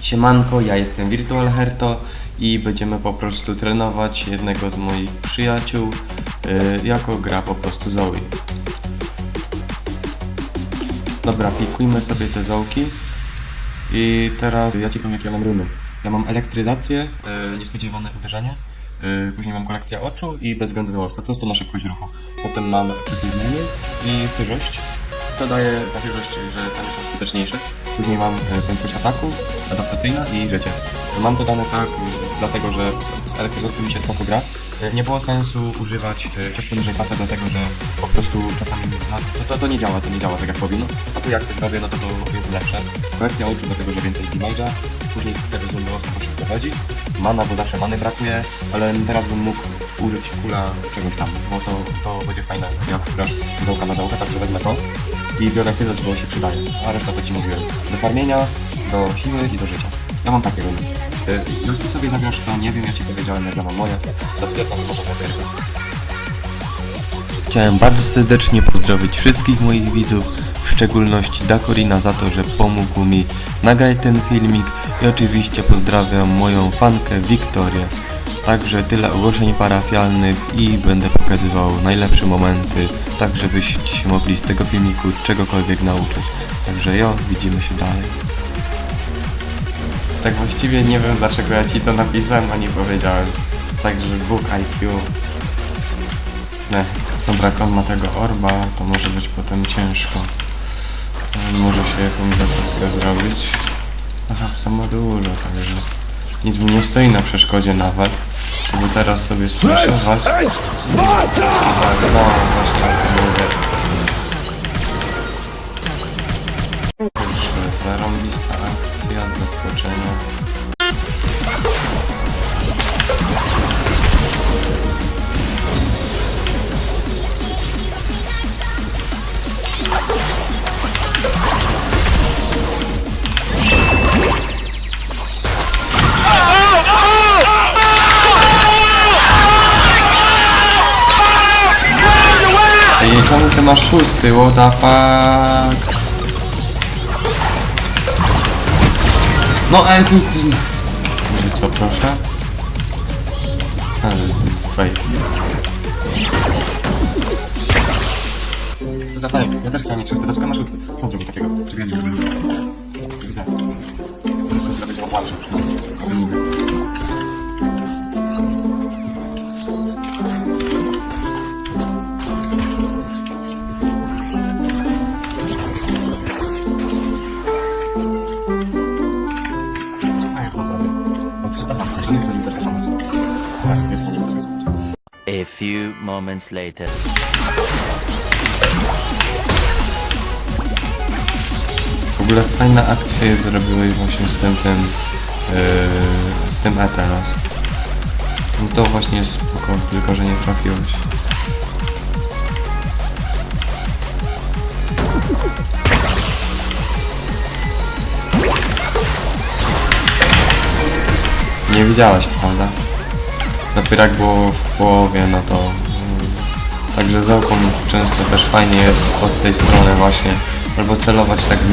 Siemanko, ja jestem Virtual Herto i będziemy po prostu trenować jednego z moich przyjaciół y, jako gra po prostu Zoe. Dobra, pikujmy sobie te zołki i teraz ja ci powiem jakie ja mam runy. Ja mam elektryzację, y, niespodziewane uderzenie, y, później mam kolekcję oczu i bezwzględny łowca, to jest to na szybkość ruchu. Potem mam przytulnienie i chyżość. To daje na chyżość, że tam są skuteczniejsze. Później mam y, prędkość ataku, adaptacyjna i życie. Mam to dane tak, dlatego że z elektryzacji mi się spoko gra. Y, Nie było sensu używać czas poniżej pasa, dlatego że po prostu czasami no, to, to, nie działa, to nie działa tak jak powinno. A tu jak coś robię, no to to jest lepsze. Korekcja oczu, dlatego że więcej damage'a. Później tego zombowca po szybko chodzi. Mana, bo zawsze many brakuje, ale teraz bym mógł użyć kula czegoś tam, bo to, to będzie fajne, jak grasz załka na załkę, także wezmę to i biorę tyle, bo się przydaje, a reszta to Ci mówiłem. Do farmienia, do siły i do życia. Ja mam takie runy. Y, Jak Ty sobie zagrasz, to nie wiem, ja Ci powiedziałem, jak ja mam moje. Zatwierdzam, może najpierw. Chciałem bardzo serdecznie pozdrowić wszystkich moich widzów, w szczególności Dakorina za to, że pomógł mi nagrać ten filmik i oczywiście pozdrawiam moją fankę Wiktorię. Także tyle ogłoszeń parafialnych i będę pokazywał najlepsze momenty, tak żebyście się mogli z tego filmiku czegokolwiek nauczyć. Także jo, widzimy się dalej. Tak właściwie nie wiem, dlaczego ja Ci to napisałem, a nie powiedziałem. Także Bóg IQ. Ne, dobra, jak on ma tego orba, to może być potem ciężko. Ale Może się jakąś zasadzkę zrobić. Aha, ma dużo, także nic mi nie stoi na przeszkodzie nawet. Żeby teraz sobie sfreszować. Tak, no właśnie o tym mówię. Zaskoczenia. Ej, czemu ty masz szósty? What the fuck? No ej, ty... Może co, proszę? Ale fake. Co za fake? Ja też chciałem mieć szósty, dlaczego masz szósty? Co zrobił takiego? Czego ja nie zrobiłem? Widzę. To sobie będzie opłacił. Ale few moments later. W ogóle fajna akcja jest zrobiłeś właśnie z tym, tym, yy, z tym E teraz. No to właśnie jest spoko, tylko że nie trafiłeś. Nie widziałeś, prawda? Dopiero jak było w połowie, no to... mm, Także załką często też fajnie jest od tej strony właśnie, albo celować tak w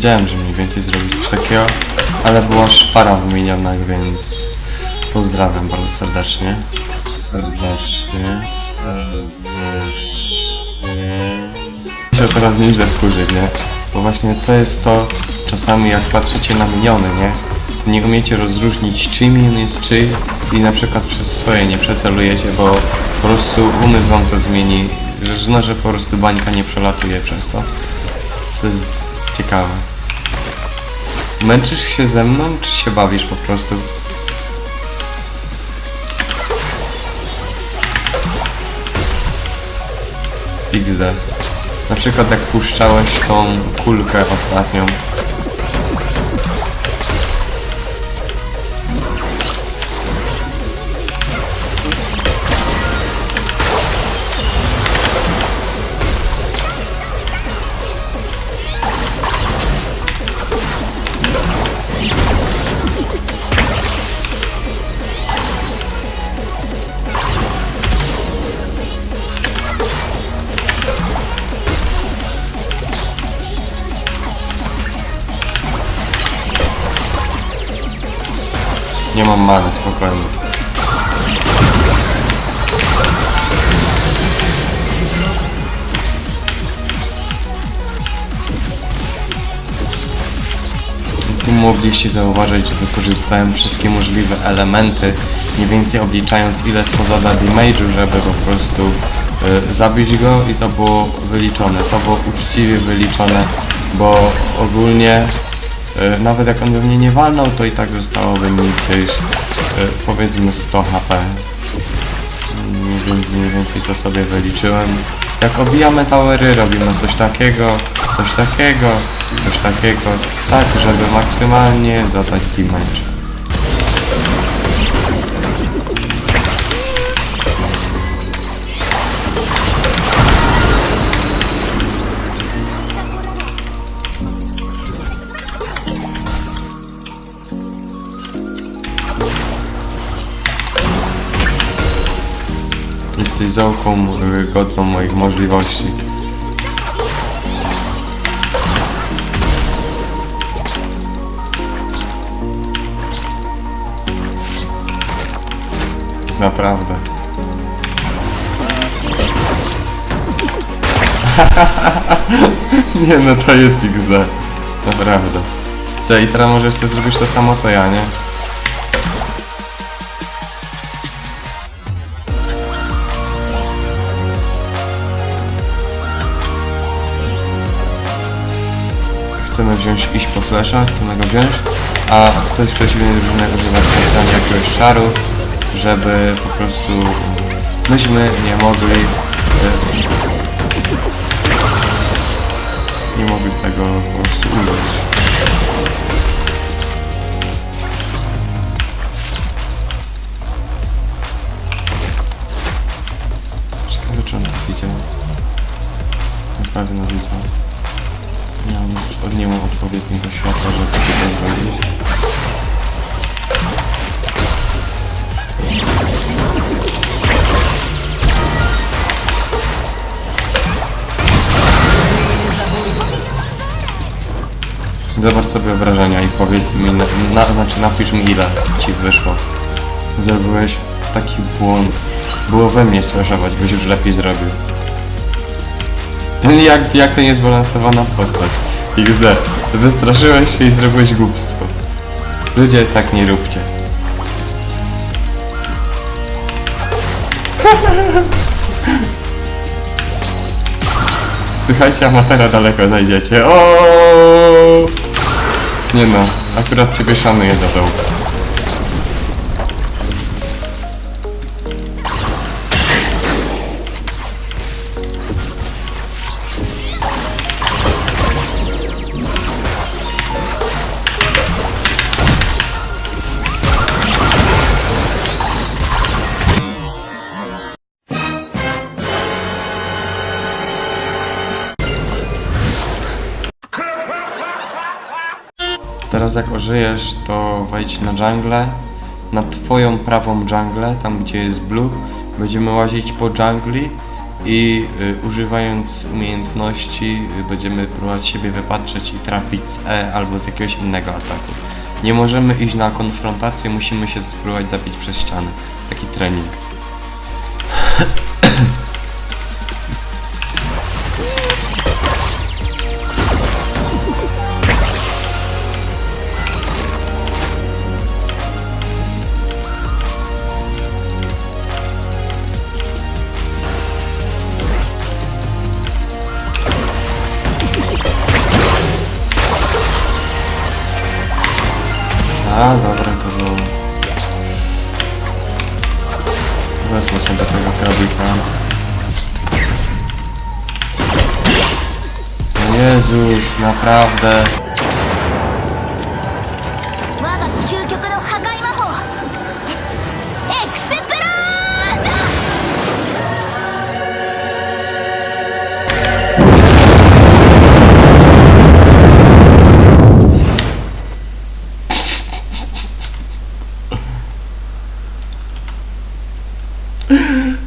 Wiedziałem, że mniej więcej zrobić coś takiego, ale była szpara w minionach, więc pozdrawiam bardzo serdecznie. Serdecznie. Serdecznie. Się teraz nieźle wkurzyć, nie? Bo właśnie to jest to, czasami jak patrzycie na miniony, nie? To nie umiecie rozróżnić, czy minion jest czy i na przykład przez swoje nie przecelujecie, bo po prostu umysł wam to zmieni, że, no, że po prostu bańka nie przelatuje przez to. To jest ciekawe. Męczysz się ze mną, czy się bawisz po prostu? XD. Na przykład jak puszczałeś tą kulkę ostatnią, mam many, spokojnie. Tu mogliście zauważyć, że wykorzystałem wszystkie możliwe elementy, mniej więcej obliczając ile co zada damage'u, żeby po prostu y, zabić go i to było wyliczone. To było uczciwie wyliczone, bo ogólnie nawet jak on by mnie nie walnął, to i tak zostałoby mi gdzieś y, powiedzmy 100 HP. Więc mniej więcej to sobie wyliczyłem. Jak obijamy towery, robimy coś takiego, coś takiego, coś takiego, tak, żeby maksymalnie zadać damage. Jesteś załką godną moich możliwości. Naprawdę. nie no, to jest XD. Naprawdę. Co, i teraz możesz sobie zrobić to samo co ja, nie? Wziąć iść po flesza, chcemy wziąć, a ktoś z przeciwnej drużyny używa specjalnie jakiegoś czaru, żeby po prostu myśmy nie mogli e, nie mogli tego po prostu użyć. Ciekawe czy on widział. Na pewno widział. Ja od nie mam odpowiedniego światła, żeby to zrobić. Zobacz sobie obrażenia i powiedz mi, na, na, znaczy napisz mi ile ci wyszło. Zrobiłeś taki błąd. Było we mnie słyszować, byś już lepiej zrobił. Jak, jak to niezbalansowana postać. XD. Wystraszyłeś się i zrobiłeś głupstwo. Ludzie, tak nie róbcie. Słuchajcie, amatera daleko zajdziecie. O! Nie no, akurat ciebie szanuję za zaułkę. Teraz jak ożyjesz, to wejdź na dżunglę, na twoją prawą dżunglę, tam gdzie jest blue. Będziemy łazić po dżungli i y, używając umiejętności y, będziemy próbować siebie wypatrzeć i trafić z E albo z jakiegoś innego ataku. Nie możemy iść na konfrontację, musimy się spróbować zabić przez ścianę. Taki trening. Naprawdę.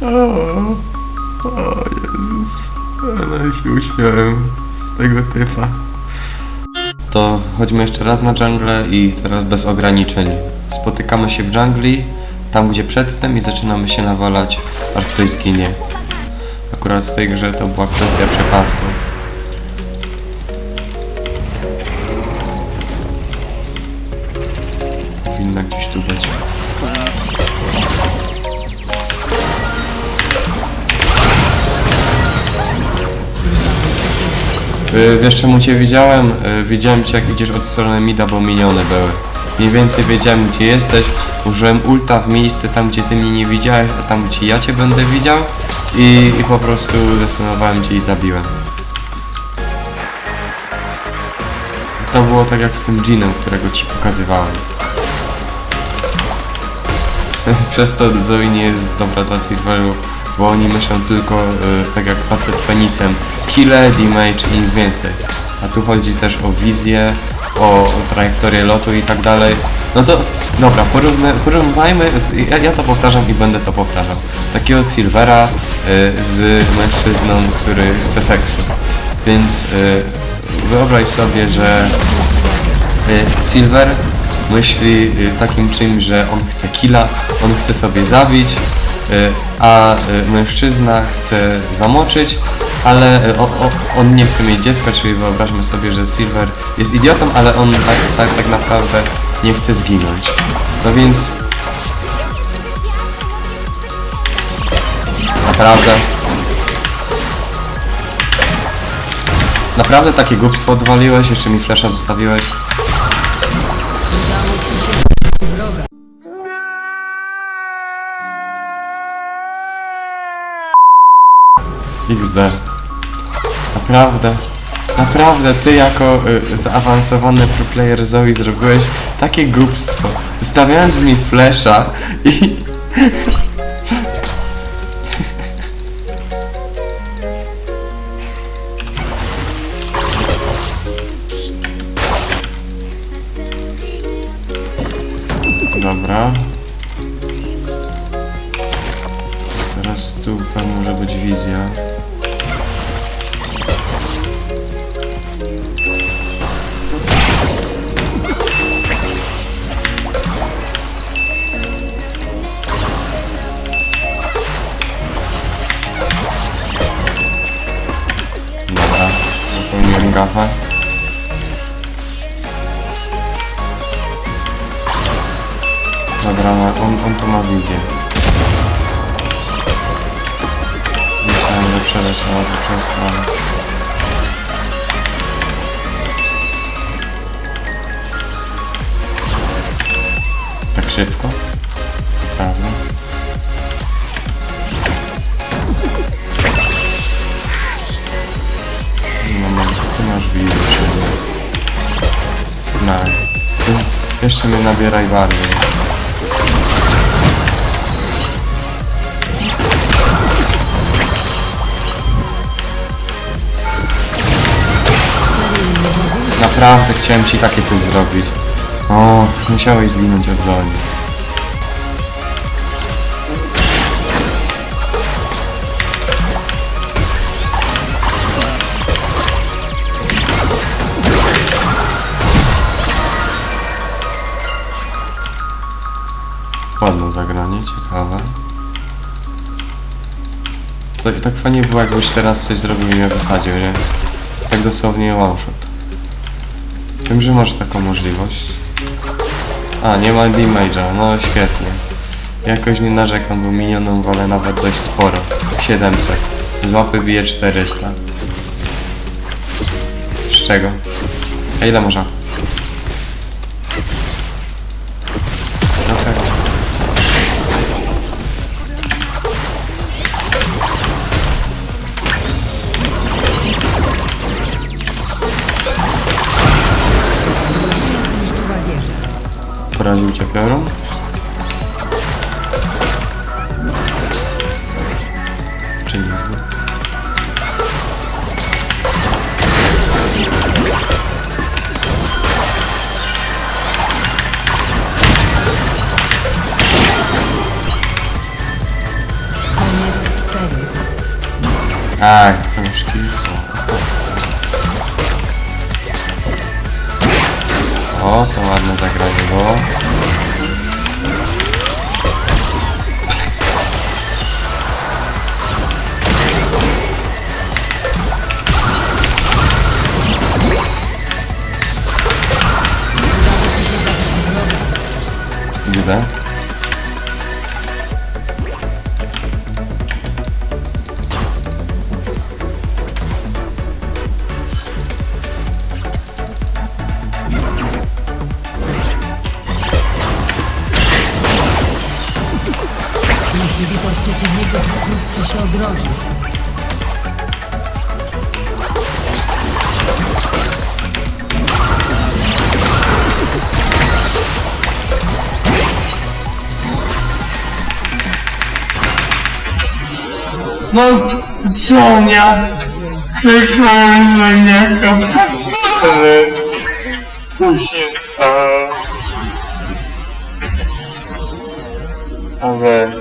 O, o Jezus, ale się uśmiałem tego typa. To chodźmy jeszcze raz na dżunglę i teraz bez ograniczeń. Spotykamy się w dżungli, tam gdzie przedtem i zaczynamy się nawalać, aż ktoś zginie. Akurat w tej grze to była kwestia przypadku. Powinna gdzieś tu być. Wiesz czemu cię widziałem? Y, Widziałem cię jak idziesz od strony mida, bo miniony były. Mniej więcej wiedziałem gdzie jesteś. Użyłem ulta w miejsce tam gdzie ty mnie nie widziałeś, a tam gdzie ja cię będę widział. I, i po prostu zdecydowałem cię i zabiłem. To było tak jak z tym dżinem, którego ci pokazywałem. Przez to Zoe nie jest dobra dla serwerów, bo oni myślą tylko y, tak jak facet penisem. Kile, damage i nic więcej. A tu chodzi też o wizję, o, o trajektorię lotu i tak dalej. No to dobra, porówny, porównajmy, ja, ja to powtarzam i będę to powtarzał. Takiego Silvera y, z mężczyzną, który chce seksu. Więc y, wyobraź sobie, że Y, Silver myśli y, takim czymś, że on chce killa, on chce sobie zabić, a y, mężczyzna chce zamoczyć, ale o, on nie chce mieć dziecka, czyli wyobraźmy sobie, że Silver jest idiotą, ale on tak, tak, tak naprawdę nie chce zginąć. No więc naprawdę Naprawdę takie głupstwo odwaliłeś? Jeszcze mi flesza zostawiłeś? XD. Naprawdę. Naprawdę, ty jako y, zaawansowany pro player Zoe zrobiłeś takie głupstwo, zostawiając mi flesza i... Dobra. Tu pewnie może być wizja. Dobra, ma- on, on tu ma wizję. Że przeleciała to przez to. Tak szybko? Prawda? No, no, ty masz przy mnie. No. Ty jeszcze mnie nabieraj bardziej. Naprawdę chciałem ci takie coś zrobić. O, musiałeś zginąć od Zoli. Ładne zagranie, ciekawe. Co, tak fajnie było, jakbyś teraz coś zrobił i mnie wysadził, nie? Tak dosłownie one shot. Wiem, że masz taką możliwość. A, nie ma damage'a, no świetnie. Jakoś nie narzekam, bo minionom walę nawet dość sporo. 700. Z łapy bije 400. Z czego? A ile można? makaron. Czyli złot. A, chcę szkilko. O, to ładne zagranie. No, Sonia! Kliknąłem za niego, co się stało? Ale...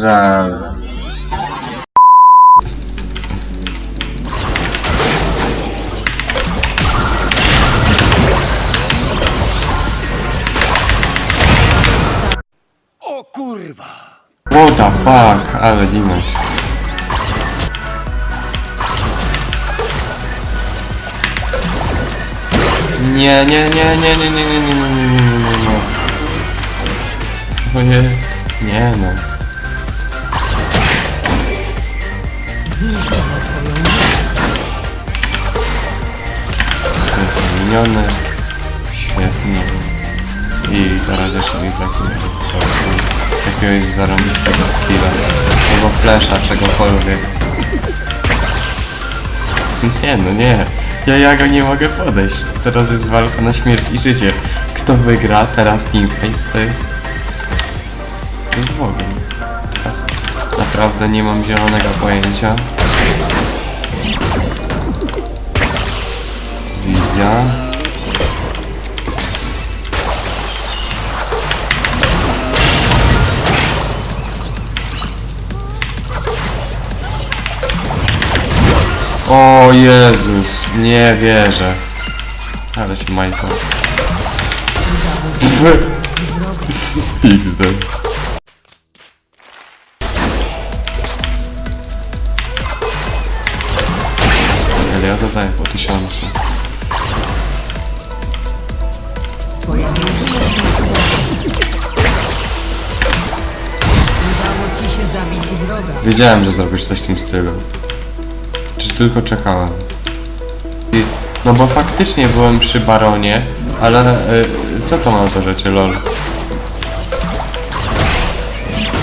Żal. What the fuck, ale damage. Nie, nie, nie, nie, nie, nie, nie, nie, nie, nie, nie, nie, nie, nie. O nie, nie no. Miniony. Świetnie. I teraz jeszcze mi brakuje jakiegoś zarąbistego skilla. Albo flasha, czegokolwiek. Nie no nie. Ja, ja go nie mogę podejść. Teraz jest walka na śmierć i życie. Kto wygra teraz teamfight to jest... To jest Bogiem. Teraz naprawdę nie mam zielonego pojęcia. Wizja. O Jezus, nie wierzę. Ale się majtał. XD. Ale ja zadaję po tysiącu. Wiedziałem, że zrobisz coś w tym stylu. Czy tylko czekałem? No bo faktycznie byłem przy baronie, ale y, co to ma do rzeczy, lol?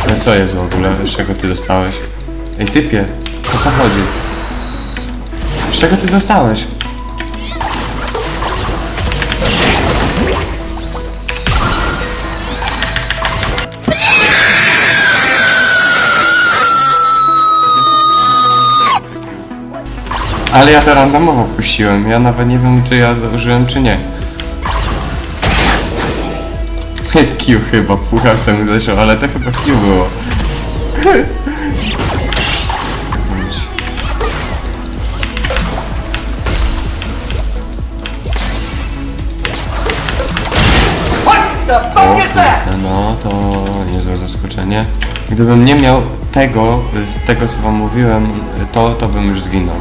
Ale co jest w ogóle? Z czego ty dostałeś? Ej, typie, o co chodzi? Z czego ty dostałeś? Ale ja to randomowo puściłem. Ja nawet nie wiem, czy ja założyłem, czy nie. Q chyba, puchawce mi zeszło, ale to chyba Q było. O kurde, no to niezłe zaskoczenie. Gdybym nie miał tego, z tego co wam mówiłem, to, to bym już zginął.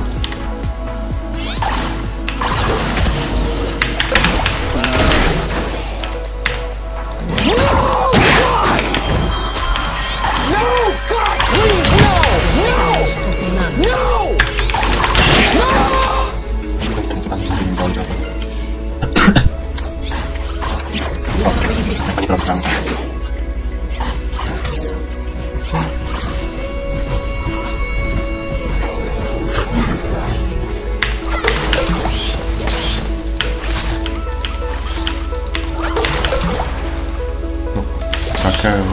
term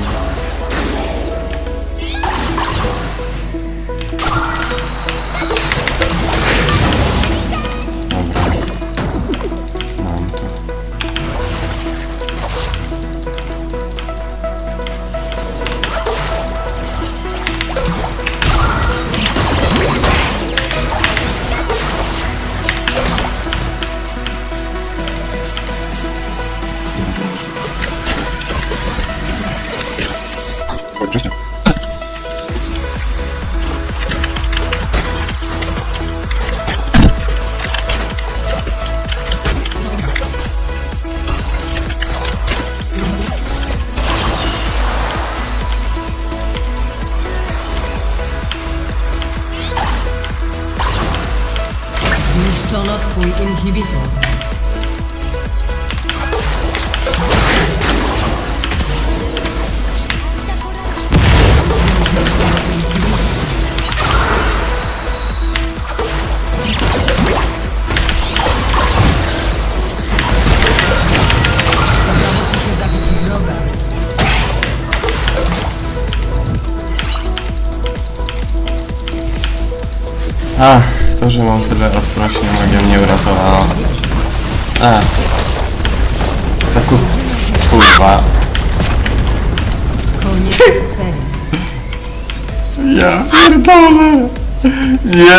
Ach, to, że mam tyle odprośnie magia mnie uratowało. Ach. Zakup... Kurwa. Koniec serii. Ja pierdolę! Nie!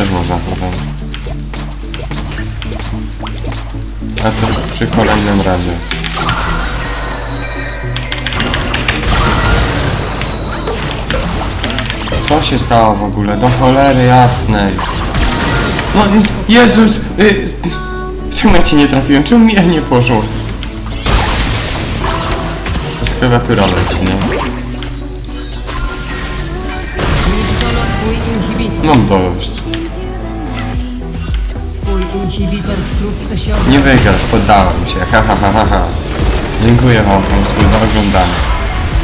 Też można potem. A to przy kolejnym razie. Co się stało w ogóle? Do cholery jasnej. No, Jezus! Y, czemu ja cię nie trafiłem? Czemu mi nie poszło? Jest klawiatura leci, nie? Mam dość. Nie wygrasz, poddałem się, ha ha ha ha ha. Dziękuję wam Państwu za oglądanie.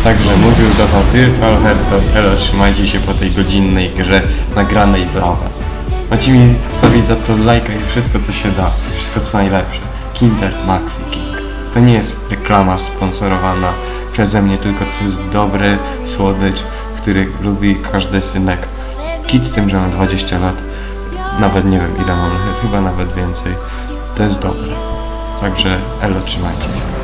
Także mówił do was Virtual Herto, elo, trzymajcie się po tej godzinnej grze nagranej dla was. Macie mi stawić za to lajka i wszystko co się da, wszystko co najlepsze. Kinder Maxi King. To nie jest reklama sponsorowana przeze mnie, tylko to jest dobry słodycz, który lubi każdy synek. Kit z tym, że mam 20 lat, nawet nie wiem ile mam, chyba nawet więcej. To jest dobre. Także elo, trzymajcie się.